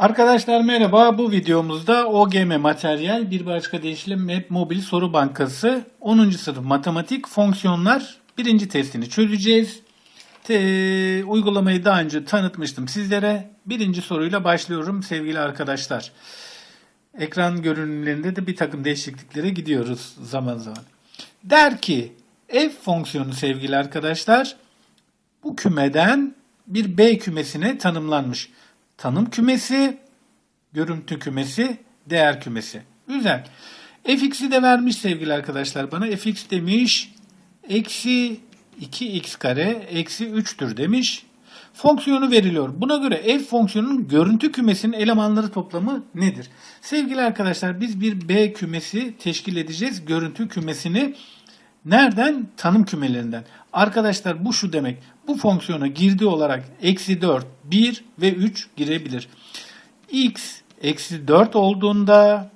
Arkadaşlar merhaba. Bu videomuzda OGM materyal bir başka deyişle Map Mobil Soru Bankası 10. sınıf matematik fonksiyonlar birinci testini çözeceğiz. Te- uygulamayı daha önce tanıtmıştım sizlere. Birinci soruyla başlıyorum sevgili arkadaşlar. Ekran görünümlerinde de bir takım değişikliklere gidiyoruz zaman zaman. Der ki f fonksiyonu sevgili arkadaşlar bu kümeden bir B kümesine tanımlanmış. Tanım kümesi, görüntü kümesi, değer kümesi. Güzel. fx'i de vermiş sevgili arkadaşlar bana. fx demiş eksi 2x kare eksi 3'tür demiş. Fonksiyonu veriliyor. Buna göre f fonksiyonunun görüntü kümesinin elemanları toplamı nedir? Sevgili arkadaşlar biz bir B kümesi teşkil edeceğiz. Görüntü kümesini Nereden? Tanım kümelerinden. Arkadaşlar bu şu demek. Bu fonksiyona girdi olarak eksi 4, 1 ve 3 girebilir. x eksi 4 olduğunda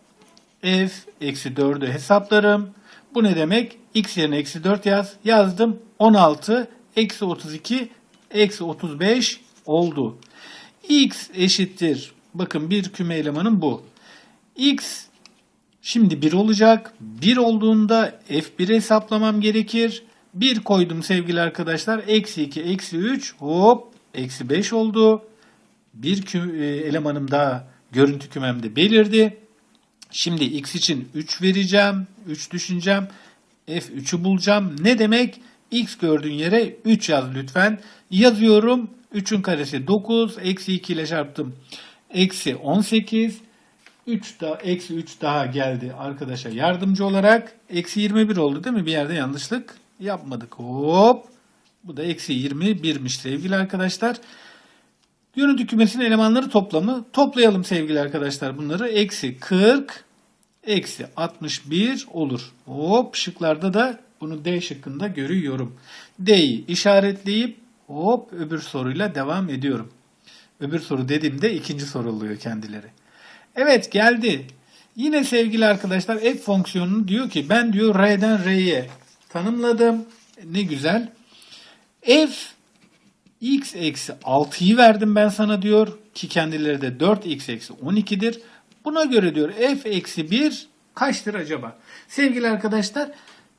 f eksi 4'ü hesaplarım. Bu ne demek? x yerine eksi 4 yaz. Yazdım. 16 eksi 32 eksi 35 oldu. x eşittir. Bakın bir küme elemanım bu. x Şimdi 1 olacak. 1 olduğunda F1 hesaplamam gerekir. 1 koydum sevgili arkadaşlar. Eksi 2, eksi 3, hop, eksi 5 oldu. Bir e, elemanım daha görüntü kümemde belirdi. Şimdi x için 3 vereceğim. 3 düşüneceğim. F3'ü bulacağım. Ne demek? X gördüğün yere 3 yaz lütfen. Yazıyorum. 3'ün karesi 9. Eksi 2 ile çarptım. Eksi 18. 3 da eksi 3 daha geldi arkadaşa yardımcı olarak. Eksi 21 oldu değil mi? Bir yerde yanlışlık yapmadık. Hop. Bu da eksi 21'miş sevgili arkadaşlar. Görüntü kümesinin elemanları toplamı. Toplayalım sevgili arkadaşlar bunları. Eksi 40, eksi 61 olur. Hop şıklarda da bunu D şıkkında görüyorum. D'yi işaretleyip hop öbür soruyla devam ediyorum. Öbür soru dediğimde ikinci soru oluyor kendileri. Evet geldi. Yine sevgili arkadaşlar f fonksiyonunu diyor ki ben diyor r'den r'ye tanımladım. Ne güzel. f x eksi 6'yı verdim ben sana diyor ki kendileri de 4x eksi 12'dir. Buna göre diyor f eksi 1 kaçtır acaba? Sevgili arkadaşlar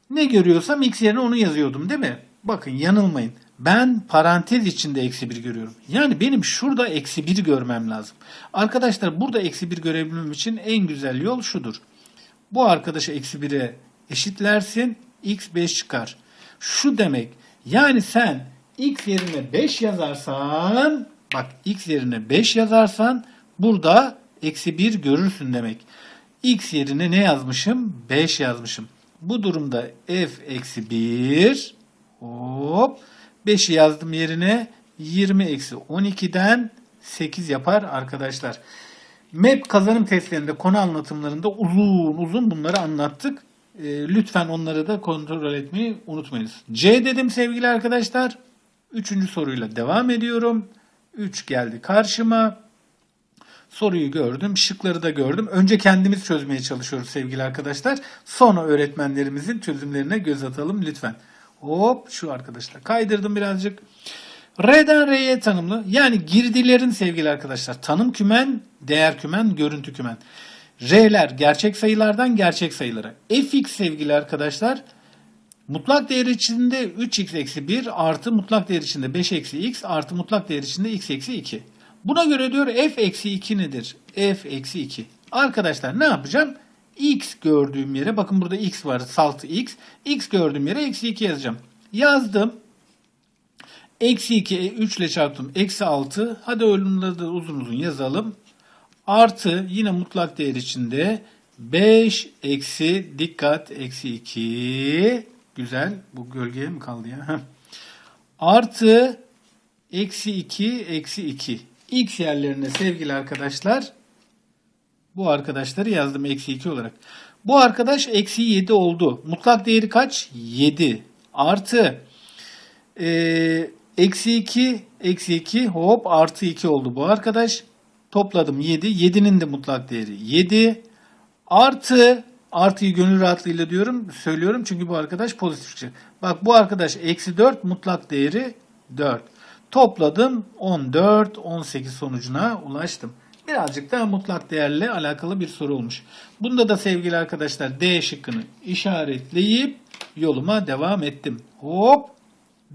ne görüyorsam x yerine onu yazıyordum değil mi? Bakın yanılmayın. Ben parantez içinde eksi 1 görüyorum. Yani benim şurada eksi 1 görmem lazım. Arkadaşlar burada eksi 1 görebilmem için en güzel yol şudur. Bu arkadaşı eksi 1'e eşitlersin. x 5 çıkar. Şu demek yani sen x yerine 5 yazarsan bak x yerine 5 yazarsan burada eksi 1 görürsün demek. x yerine ne yazmışım? 5 yazmışım. Bu durumda f eksi 1 hop 5'i yazdım yerine 20 eksi 12'den 8 yapar arkadaşlar. MEP kazanım testlerinde konu anlatımlarında uzun uzun bunları anlattık. E, lütfen onları da kontrol etmeyi unutmayınız. C dedim sevgili arkadaşlar. Üçüncü soruyla devam ediyorum. 3 geldi karşıma. Soruyu gördüm, şıkları da gördüm. Önce kendimiz çözmeye çalışıyoruz sevgili arkadaşlar. Sonra öğretmenlerimizin çözümlerine göz atalım lütfen. Hop şu arkadaşlar kaydırdım birazcık. R'den R'ye tanımlı. Yani girdilerin sevgili arkadaşlar tanım kümen, değer kümen, görüntü kümen. R'ler gerçek sayılardan gerçek sayılara. fx sevgili arkadaşlar mutlak değer içinde 3x eksi 1 artı mutlak değer içinde 5 eksi x artı mutlak değer içinde x eksi 2. Buna göre diyor f eksi 2 nedir? f eksi 2. Arkadaşlar ne yapacağım? X gördüğüm yere bakın burada x var saltı x. x gördüğüm yere eksi 2 yazacağım. Yazdım. Eksi 2 3 ile çarptım. Eksi 6. Hadi ölümleri de uzun uzun yazalım. Artı yine mutlak değer içinde 5 eksi dikkat eksi 2. Güzel. Bu gölgeye mi kaldı ya? Artı eksi 2 eksi 2. X yerlerine sevgili arkadaşlar bu arkadaşları yazdım eksi 2 olarak. Bu arkadaş eksi 7 oldu. Mutlak değeri kaç? 7. Artı e, eksi 2 eksi 2 hop artı 2 oldu bu arkadaş. Topladım 7. 7'nin de mutlak değeri 7. Artı artıyı gönül rahatlığıyla diyorum söylüyorum çünkü bu arkadaş pozitif Bak bu arkadaş eksi 4 mutlak değeri 4. Topladım 14 18 sonucuna ulaştım. Birazcık daha mutlak değerle alakalı bir soru olmuş. Bunda da sevgili arkadaşlar D şıkkını işaretleyip yoluma devam ettim. Hop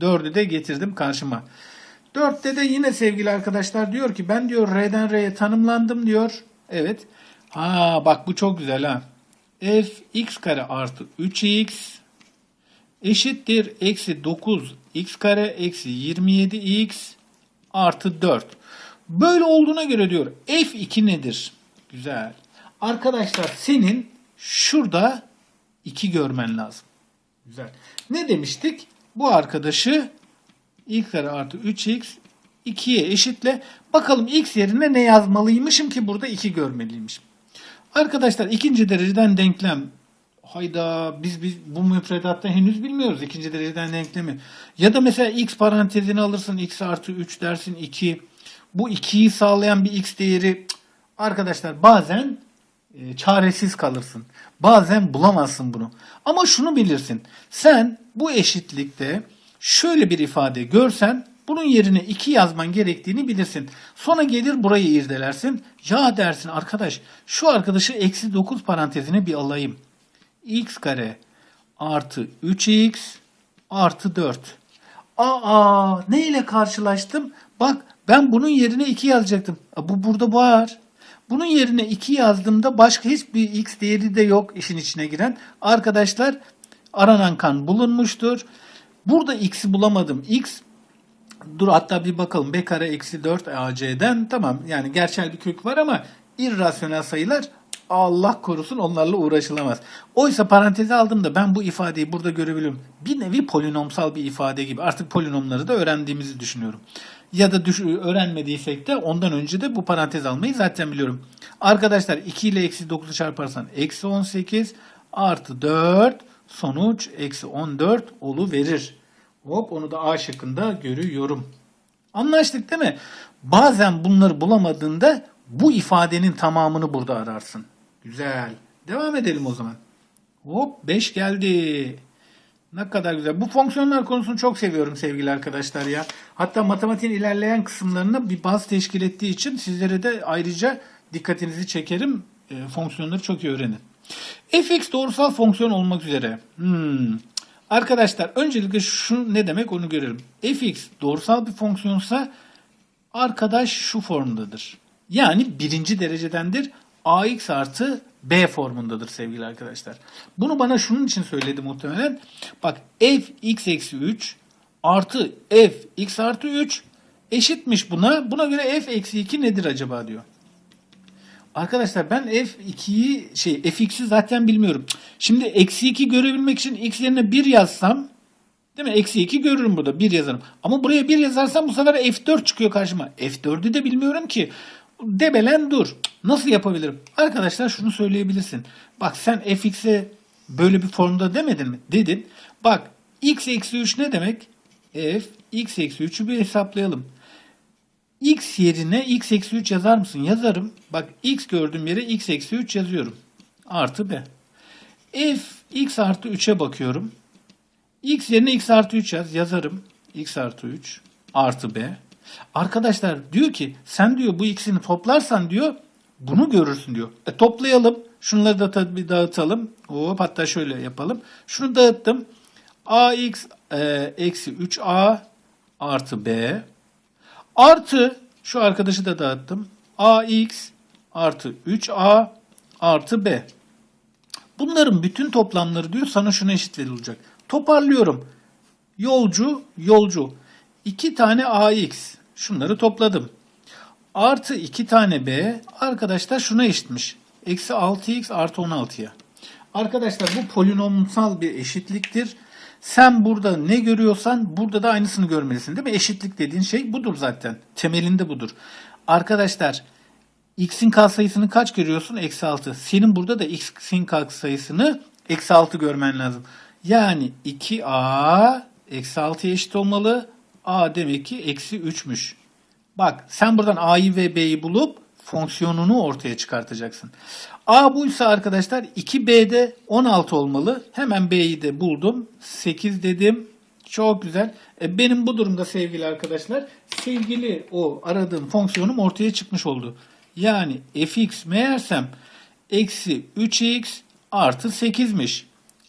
4'ü de getirdim karşıma. 4'te de yine sevgili arkadaşlar diyor ki ben diyor R'den R'ye tanımlandım diyor. Evet. Aa bak bu çok güzel ha. f x kare artı 3x eşittir eksi 9 x kare eksi 27 x artı 4. Böyle olduğuna göre diyor f2 nedir? Güzel. Arkadaşlar senin şurada 2 görmen lazım. Güzel. Ne demiştik? Bu arkadaşı x kare artı 3x 2'ye eşitle. Bakalım x yerine ne yazmalıymışım ki burada 2 görmeliymişim. Arkadaşlar ikinci dereceden denklem. Hayda biz, biz bu müfredatta henüz bilmiyoruz ikinci dereceden denklemi. Ya da mesela x parantezini alırsın x artı 3 dersin 2. Bu 2'yi sağlayan bir x değeri arkadaşlar bazen e, çaresiz kalırsın. Bazen bulamazsın bunu. Ama şunu bilirsin. Sen bu eşitlikte şöyle bir ifade görsen bunun yerine 2 yazman gerektiğini bilirsin. Sonra gelir burayı irdelersin. Ya dersin arkadaş şu arkadaşı eksi 9 parantezine bir alayım. x kare artı 3x artı 4. Aa ne ile karşılaştım? Bak ben bunun yerine 2 yazacaktım. Bu burada var. Bunun yerine 2 yazdığımda başka hiçbir x değeri de yok işin içine giren. Arkadaşlar aranan kan bulunmuştur. Burada x'i bulamadım. x dur hatta bir bakalım. b kare eksi 4 ac'den tamam yani gerçel bir kök var ama irrasyonel sayılar Allah korusun onlarla uğraşılamaz. Oysa paranteze aldığımda ben bu ifadeyi burada görebiliyorum. Bir nevi polinomsal bir ifade gibi. Artık polinomları da öğrendiğimizi düşünüyorum. Ya da düş- öğrenmediysek de ondan önce de bu parantez almayı zaten biliyorum. Arkadaşlar 2 ile eksi 9'u çarparsan eksi 18 artı 4 sonuç eksi 14 olu verir. Hop onu da A şıkkında görüyorum. Anlaştık değil mi? Bazen bunları bulamadığında bu ifadenin tamamını burada ararsın. Güzel. Devam edelim o zaman. Hop 5 geldi. Ne kadar güzel. Bu fonksiyonlar konusunu çok seviyorum sevgili arkadaşlar ya. Hatta matematiğin ilerleyen kısımlarına bir baz teşkil ettiği için sizlere de ayrıca dikkatinizi çekerim. E, fonksiyonları çok iyi öğrenin. fx doğrusal fonksiyon olmak üzere. Hmm. Arkadaşlar öncelikle şu ne demek onu görelim. fx doğrusal bir fonksiyonsa arkadaş şu formdadır. Yani birinci derecedendir. ax artı b formundadır sevgili arkadaşlar. Bunu bana şunun için söyledi muhtemelen. Bak f x eksi 3 artı f x artı 3 eşitmiş buna. Buna göre f eksi 2 nedir acaba diyor. Arkadaşlar ben f2'yi şey fx'i zaten bilmiyorum. Şimdi eksi 2 görebilmek için x yerine 1 yazsam değil mi? Eksi 2 görürüm burada 1 yazarım. Ama buraya 1 yazarsam bu sefer f4 çıkıyor karşıma. f4'ü de bilmiyorum ki. Debelen dur. Nasıl yapabilirim? Arkadaşlar şunu söyleyebilirsin. Bak sen fx'e böyle bir formda demedin mi? Dedin. Bak x eksi 3 ne demek? f x eksi 3'ü bir hesaplayalım. X yerine x eksi 3 yazar mısın? Yazarım. Bak x gördüğüm yere x eksi 3 yazıyorum. Artı b. F x artı 3'e bakıyorum. X yerine x artı 3 yaz. Yazarım. x artı 3 artı b. Arkadaşlar diyor ki sen diyor bu ikisini toplarsan diyor bunu görürsün diyor. E toplayalım. Şunları da tabii dağıtalım. Hop hatta şöyle yapalım. Şunu dağıttım. ax e, eksi 3a artı b Artı şu arkadaşı da dağıttım. AX artı 3A artı B. Bunların bütün toplamları diyor sana şuna eşit verilecek. Toparlıyorum. Yolcu, yolcu. 2 tane AX. Şunları topladım. Artı 2 tane B. Arkadaşlar şuna eşitmiş. Eksi 6x artı 16'ya. Arkadaşlar bu polinomsal bir eşitliktir. Sen burada ne görüyorsan burada da aynısını görmelisin değil mi? Eşitlik dediğin şey budur zaten. Temelinde budur. Arkadaşlar x'in katsayısını kaç görüyorsun? Eksi 6. Senin burada da x'in katsayısını eksi 6 görmen lazım. Yani 2a eksi 6'ya eşit olmalı. A demek ki eksi 3'müş. Bak sen buradan a'yı ve b'yi bulup fonksiyonunu ortaya çıkartacaksın. A buysa arkadaşlar 2B'de 16 olmalı. Hemen B'yi de buldum. 8 dedim. Çok güzel. E, benim bu durumda sevgili arkadaşlar sevgili o aradığım fonksiyonum ortaya çıkmış oldu. Yani fx meğersem eksi 3x artı 8'miş.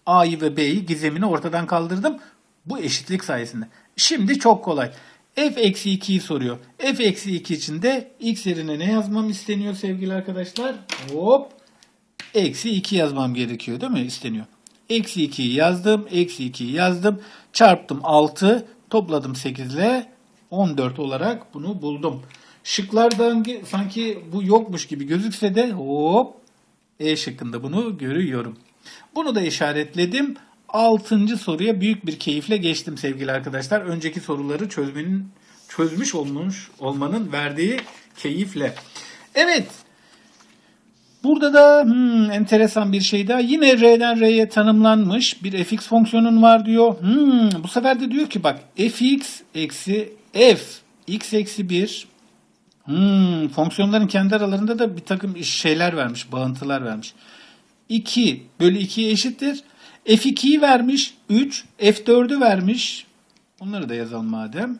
A'yı ve B'yi gizemini ortadan kaldırdım. Bu eşitlik sayesinde. Şimdi çok kolay. f eksi 2'yi soruyor. f eksi 2 için de x yerine ne yazmam isteniyor sevgili arkadaşlar? Hop. Eksi 2 yazmam gerekiyor değil mi? İsteniyor. Eksi 2'yi yazdım. Eksi 2'yi yazdım. Çarptım 6. Topladım 8 ile 14 olarak bunu buldum. Şıklardan sanki bu yokmuş gibi gözükse de hop E şıkkında bunu görüyorum. Bunu da işaretledim. Altıncı soruya büyük bir keyifle geçtim sevgili arkadaşlar. Önceki soruları çözmenin çözmüş olmuş olmanın verdiği keyifle. Evet. Burada da hmm, enteresan bir şey daha. Yine R'den R'ye tanımlanmış bir fx fonksiyonun var diyor. Hmm, bu sefer de diyor ki bak fx eksi f x eksi 1 hmm, fonksiyonların kendi aralarında da bir takım şeyler vermiş, bağıntılar vermiş. 2 bölü 2'ye eşittir. F2'yi vermiş 3, F4'ü vermiş. Onları da yazalım madem.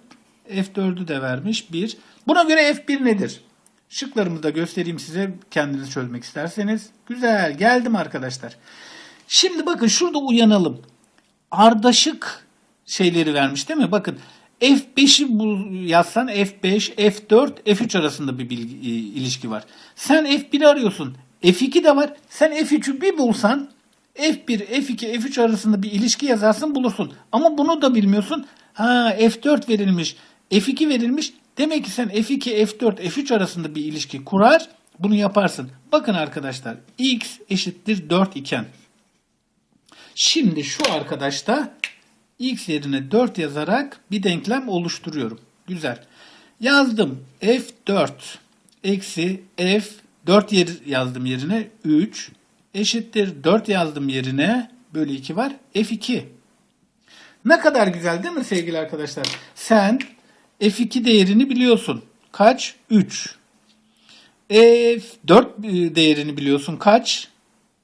F4'ü de vermiş 1. Buna göre F1 nedir? Şıklarımı da göstereyim size kendiniz çözmek isterseniz. Güzel geldim arkadaşlar. Şimdi bakın şurada uyanalım. Ardaşık şeyleri vermiş değil mi? Bakın F5'i bul- yazsan F5, F4, F3 arasında bir bilgi, e, ilişki var. Sen F1'i arıyorsun. F2 de var. Sen F3'ü bir bulsan F1, F2, F3 arasında bir ilişki yazarsın bulursun. Ama bunu da bilmiyorsun. Ha F4 verilmiş, F2 verilmiş. Demek ki sen F2, F4, F3 arasında bir ilişki kurar. Bunu yaparsın. Bakın arkadaşlar x eşittir 4 iken Şimdi şu arkadaşta x yerine 4 yazarak bir denklem oluşturuyorum. Güzel. Yazdım f4 eksi f 4 yer yazdım yerine 3 eşittir 4 yazdım yerine bölü 2 var f2. Ne kadar güzel değil mi sevgili arkadaşlar? Sen f2 değerini biliyorsun. Kaç? 3. F4 değerini biliyorsun. Kaç?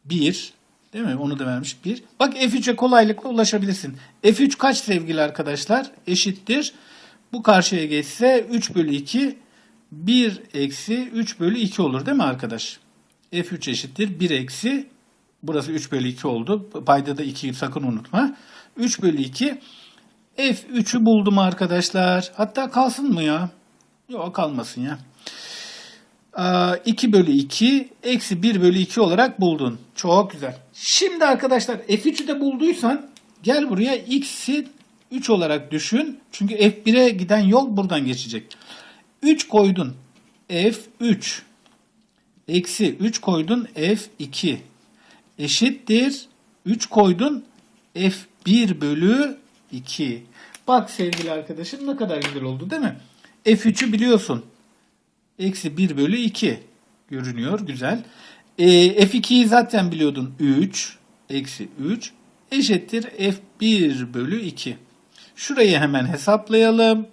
1. Değil mi? Onu da vermiş 1. Bak F3'e kolaylıkla ulaşabilirsin. F3 kaç sevgili arkadaşlar? Eşittir. Bu karşıya geçse 3 bölü 2 1 eksi 3 bölü 2 olur değil mi arkadaş? F3 eşittir 1 eksi burası 3 bölü 2 oldu. Payda da 2'yi sakın unutma. 3 bölü 2 F3'ü buldum arkadaşlar. Hatta kalsın mı ya? Yok kalmasın ya. 2 bölü 2 eksi 1 bölü 2 olarak buldun. Çok güzel. Şimdi arkadaşlar F3'ü de bulduysan gel buraya x'i 3 olarak düşün. Çünkü F1'e giden yol buradan geçecek. 3 koydun. F3 eksi 3 koydun F2 eşittir 3 koydun F1 bölü 2. Bak sevgili arkadaşım ne kadar güzel oldu değil mi? F3'ü biliyorsun. Eksi 1 bölü 2 görünüyor. Güzel. E, F2'yi zaten biliyordun. 3 eksi 3 eşittir F1 bölü 2. Şurayı hemen hesaplayalım.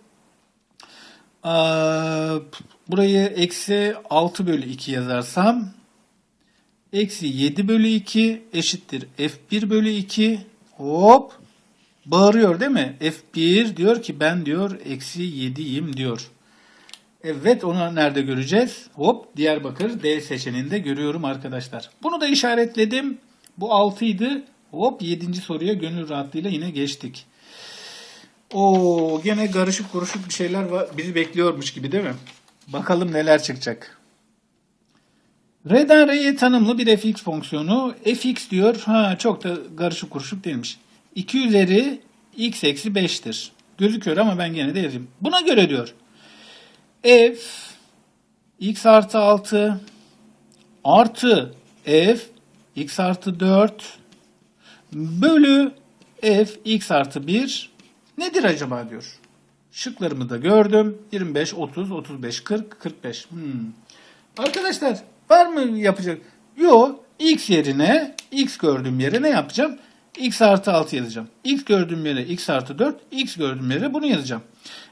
Burayı eksi 6 bölü 2 yazarsam eksi 7 bölü 2 eşittir F1 bölü 2. Hop. Bağırıyor değil mi? F1 diyor ki ben diyor eksi 7'yim diyor. Evet onu nerede göreceğiz? Hop Diyarbakır D seçeneğinde görüyorum arkadaşlar. Bunu da işaretledim. Bu 6 idi. Hop 7. soruya gönül rahatlığıyla yine geçtik. Oo gene karışık kuruşuk bir şeyler var. bizi bekliyormuş gibi değil mi? Bakalım neler çıkacak. R'den R'ye tanımlı bir fx fonksiyonu. fx diyor. Ha çok da karışık kuruşuk değilmiş. 2 üzeri x eksi 5'tir. Gözüküyor ama ben gene de yazayım. Buna göre diyor f x artı 6 artı f x artı 4 bölü f x artı 1 nedir acaba diyor. Şıklarımı da gördüm. 25, 30, 35, 40, 45. Hmm. Arkadaşlar var mı yapacak? Yok. X yerine x gördüğüm yere ne yapacağım? x artı 6 yazacağım. x gördüğüm yere x artı 4, x gördüğüm yere bunu yazacağım.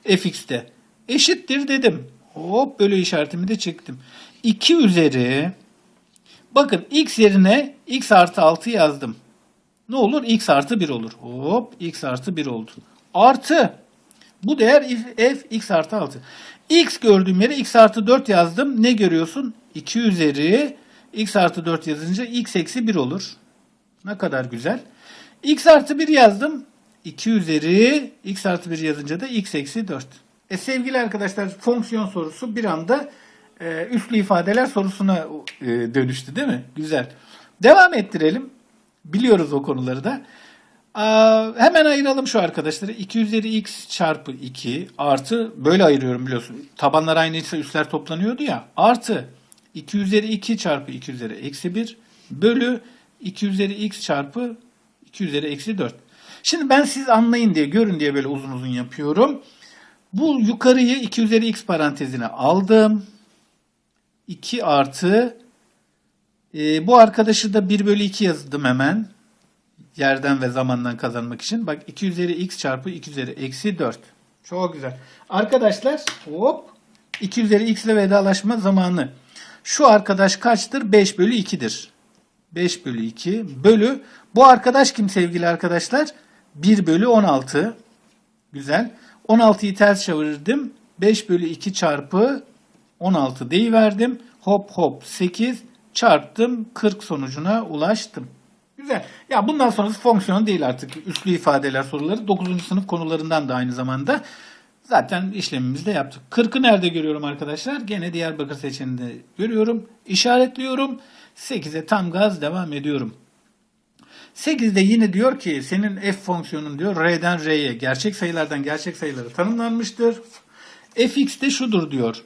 fx'te eşittir dedim. Hop bölü işaretimi de çektim. 2 üzeri bakın x yerine x artı 6 yazdım. Ne olur? x artı 1 olur. Hop x artı 1 oldu. Artı bu değer f x artı 6. X gördüğüm yere x artı 4 yazdım. Ne görüyorsun? 2 üzeri x artı 4 yazınca x eksi 1 olur. Ne kadar güzel. x artı 1 yazdım. 2 üzeri x artı 1 yazınca da x eksi 4. E sevgili arkadaşlar fonksiyon sorusu bir anda e, üslü ifadeler sorusuna e, dönüştü değil mi? Güzel. Devam ettirelim. Biliyoruz o konuları da. Hemen ayıralım şu arkadaşları. 2 üzeri x çarpı 2 artı böyle ayırıyorum biliyorsun. Tabanlar aynıysa üstler toplanıyordu ya. Artı 2 üzeri 2 çarpı 2 üzeri eksi 1 bölü 2 üzeri x çarpı 2 üzeri eksi 4. Şimdi ben siz anlayın diye görün diye böyle uzun uzun yapıyorum. Bu yukarıyı 2 üzeri x parantezine aldım. 2 artı e, bu arkadaşı da 1 bölü 2 yazdım hemen. Yerden ve zamandan kazanmak için. Bak 2 üzeri x çarpı 2 üzeri eksi 4. Çok güzel. Arkadaşlar hop 2 üzeri x ile vedalaşma zamanı. Şu arkadaş kaçtır? 5 bölü 2'dir. 5 bölü 2 bölü. Bu arkadaş kim sevgili arkadaşlar? 1 bölü 16. Güzel. 16'yı ters çevirdim. 5 bölü 2 çarpı 16 deyiverdim. Hop hop 8 çarptım 40 sonucuna ulaştım. Güzel. Ya bundan sonrası fonksiyon değil artık. Üslü ifadeler soruları 9. sınıf konularından da aynı zamanda. Zaten işlemimizi de yaptık. 40'ı nerede görüyorum arkadaşlar? Gene Diyarbakır seçeneğinde görüyorum. İşaretliyorum. 8'e tam gaz devam ediyorum. 8'de yine diyor ki senin f fonksiyonun diyor r'den r'ye gerçek sayılardan gerçek sayılara tanımlanmıştır. fx de şudur diyor.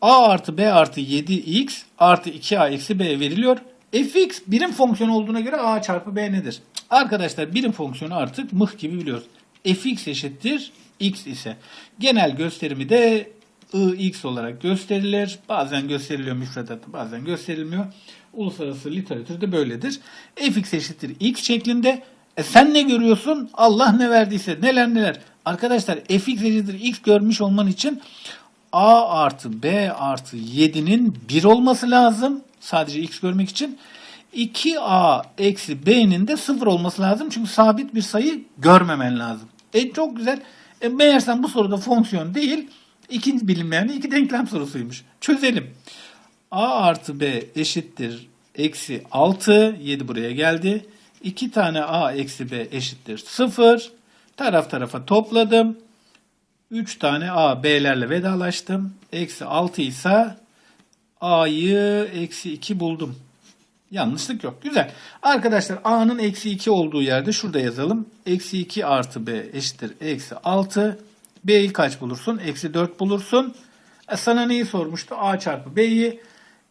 a artı b artı 7x artı 2a eksi b veriliyor. Fx birim fonksiyon olduğuna göre a çarpı b nedir? Arkadaşlar birim fonksiyonu artık mıh gibi biliyoruz. fx eşittir x ise. Genel gösterimi de ix olarak gösterilir. Bazen gösteriliyor müfredatta bazen gösterilmiyor. Uluslararası literatürde böyledir. fx eşittir x şeklinde. E sen ne görüyorsun? Allah ne verdiyse neler neler. Arkadaşlar fx eşittir x görmüş olman için a artı b artı 7'nin 1 olması lazım. Sadece x görmek için. 2a eksi b'nin de 0 olması lazım. Çünkü sabit bir sayı görmemen lazım. E çok güzel. E, meğersem bu soruda fonksiyon değil, ikinci bilinmeyen iki denklem sorusuymuş. Çözelim. a artı b eşittir eksi 6. 7 buraya geldi. 2 tane a eksi b eşittir 0. Taraf tarafa topladım. 3 tane a b'lerle vedalaştım. Eksi 6 ise a'yı eksi 2 buldum. Yanlışlık yok. Güzel. Arkadaşlar a'nın eksi 2 olduğu yerde şurada yazalım. Eksi 2 artı b eşittir eksi 6. b'yi kaç bulursun? Eksi 4 bulursun. E sana neyi sormuştu? a çarpı b'yi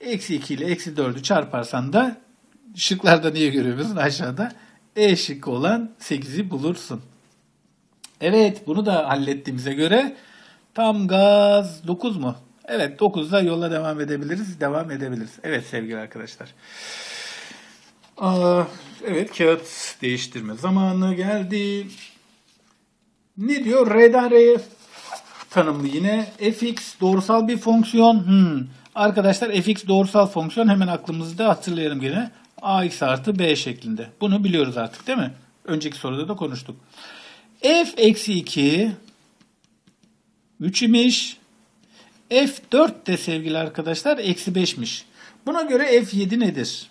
eksi 2 ile eksi 4'ü çarparsan da şıklarda niye görüyorsun aşağıda? E şıkkı olan 8'i bulursun. Evet bunu da hallettiğimize göre tam gaz 9 mu? Evet 9'da yola devam edebiliriz. Devam edebiliriz. Evet sevgili arkadaşlar. Aa, evet kağıt değiştirme zamanı geldi. Ne diyor? R'den R'ye tanımlı yine. fx doğrusal bir fonksiyon. Hmm. Arkadaşlar fx doğrusal fonksiyon hemen aklımızda hatırlayalım gene. ax artı b şeklinde. Bunu biliyoruz artık değil mi? Önceki soruda da konuştuk. f eksi 2 3 imiş. F4 de sevgili arkadaşlar eksi 5'miş. Buna göre F7 nedir?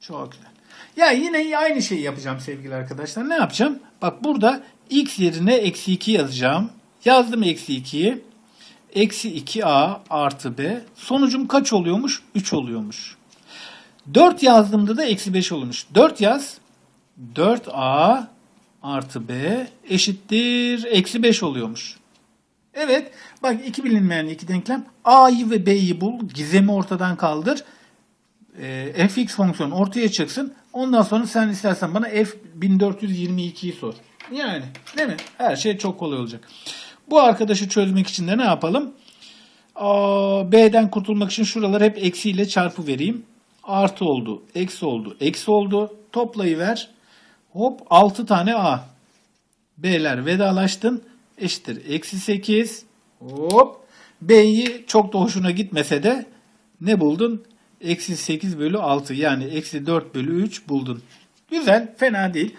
Çok güzel. Ya yine aynı şeyi yapacağım sevgili arkadaşlar. Ne yapacağım? Bak burada x yerine eksi 2 yazacağım. Yazdım eksi 2'yi. Eksi 2a artı b. Sonucum kaç oluyormuş? 3 oluyormuş. 4 yazdığımda da eksi 5 olmuş. 4 yaz. 4a artı b eşittir eksi 5 oluyormuş. Evet. Bak iki bilinmeyen iki denklem. A'yı ve B'yi bul. Gizemi ortadan kaldır. E, fx fonksiyonu ortaya çıksın. Ondan sonra sen istersen bana f 1422'yi sor. Yani değil mi? Her şey çok kolay olacak. Bu arkadaşı çözmek için de ne yapalım? B'den kurtulmak için şuraları hep eksiyle çarpı vereyim. Artı oldu, eksi oldu, eksi oldu. Toplayıver. Hop 6 tane A. B'ler vedalaştın. Eşittir. Eksi 8. Hop. B'yi çok da hoşuna gitmese de ne buldun? Eksi 8 bölü 6 yani eksi 4 bölü 3 buldun. Güzel. Fena değil.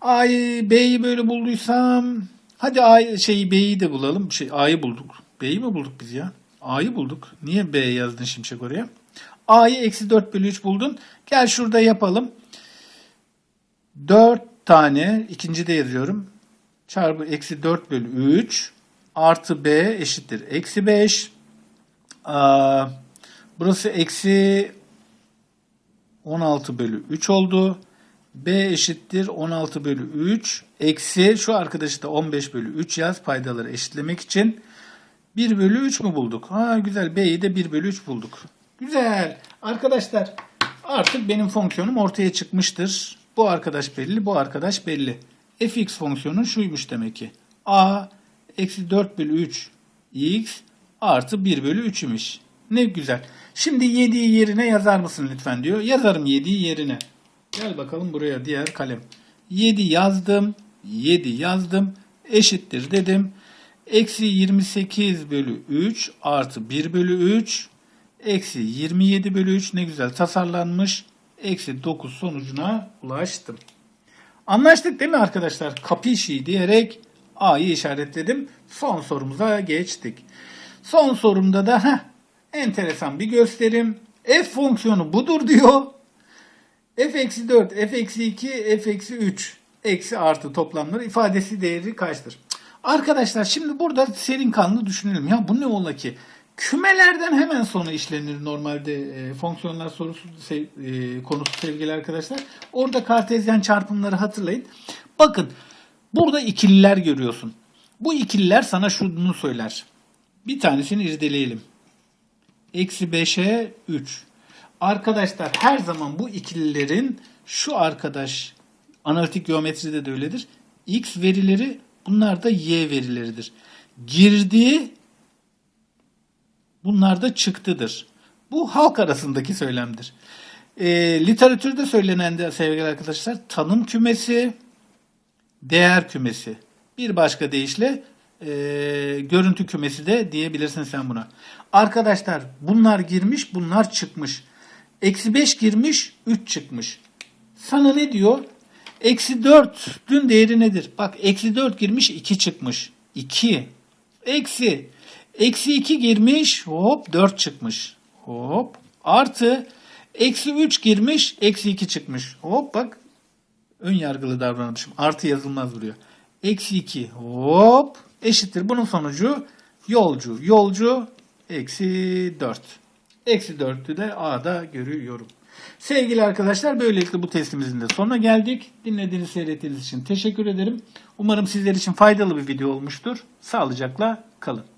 A'yı B'yi böyle bulduysam hadi A şeyi B'yi de bulalım. Şey A'yı bulduk. B'yi mi bulduk biz ya? A'yı bulduk. Niye B yazdın Şimşek oraya? A'yı eksi 4 bölü 3 buldun. Gel şurada yapalım. 4 tane ikinci de yazıyorum. Çarpı eksi 4 bölü 3 artı B eşittir. Eksi 5. Aa, burası eksi 16 bölü 3 oldu. B eşittir 16 bölü 3. Eksi şu arkadaşı da 15 bölü 3 yaz paydaları eşitlemek için. 1 bölü 3 mü bulduk? Ha güzel. B'yi de 1 bölü 3 bulduk. Güzel. Arkadaşlar artık benim fonksiyonum ortaya çıkmıştır. Bu arkadaş belli, bu arkadaş belli. Fx fonksiyonu şuymuş demek ki. a eksi 4 bölü 3 x artı 1 bölü 3'ümüş. Ne güzel. Şimdi 7'yi yerine yazar mısın lütfen diyor. Yazarım 7'yi yerine. Gel bakalım buraya diğer kalem. 7 yazdım. 7 yazdım. Eşittir dedim. Eksi 28 bölü 3 artı 1 bölü 3 eksi 27 bölü 3 ne güzel tasarlanmış. Eksi 9 sonucuna ulaştım. Anlaştık değil mi arkadaşlar? Kapişi diyerek A'yı işaretledim. Son sorumuza geçtik. Son sorumda da heh, enteresan bir gösterim. F fonksiyonu budur diyor. f eksi 4, f eksi 2, f eksi 3 eksi artı toplamları ifadesi değeri kaçtır? Arkadaşlar şimdi burada serin kanlı düşünelim. Ya bu ne ola ki? Kümelerden hemen sonra işlenir normalde e, fonksiyonlar sorusu sev- e, konusu sevgili arkadaşlar. Orada kartezyen çarpımları hatırlayın. Bakın burada ikililer görüyorsun. Bu ikililer sana şunu söyler. Bir tanesini irdeleyelim. Eksi 5'e 3. Arkadaşlar her zaman bu ikililerin şu arkadaş analitik geometride de öyledir. X verileri bunlar da Y verileridir. Girdiği bunlar da çıktıdır. Bu halk arasındaki söylemdir. E, literatürde söylenen de sevgili arkadaşlar tanım kümesi, değer kümesi. Bir başka deyişle e, görüntü kümesi de diyebilirsin sen buna. Arkadaşlar bunlar girmiş bunlar çıkmış. Eksi 5 girmiş 3 çıkmış. Sana ne diyor? Eksi 4'ün değeri nedir? Bak eksi 4 girmiş 2 çıkmış. 2. Eksi. Eksi 2 girmiş hop 4 çıkmış. Hop. Artı. Eksi 3 girmiş eksi 2 çıkmış. Hop bak. Ön yargılı davranmışım. Artı yazılmaz buraya. Eksi 2 hop eşittir. Bunun sonucu yolcu. Yolcu eksi 4. Eksi 4'ü de A'da görüyorum. Sevgili arkadaşlar böylelikle bu testimizin de sonuna geldik. Dinlediğiniz seyrettiğiniz için teşekkür ederim. Umarım sizler için faydalı bir video olmuştur. Sağlıcakla kalın.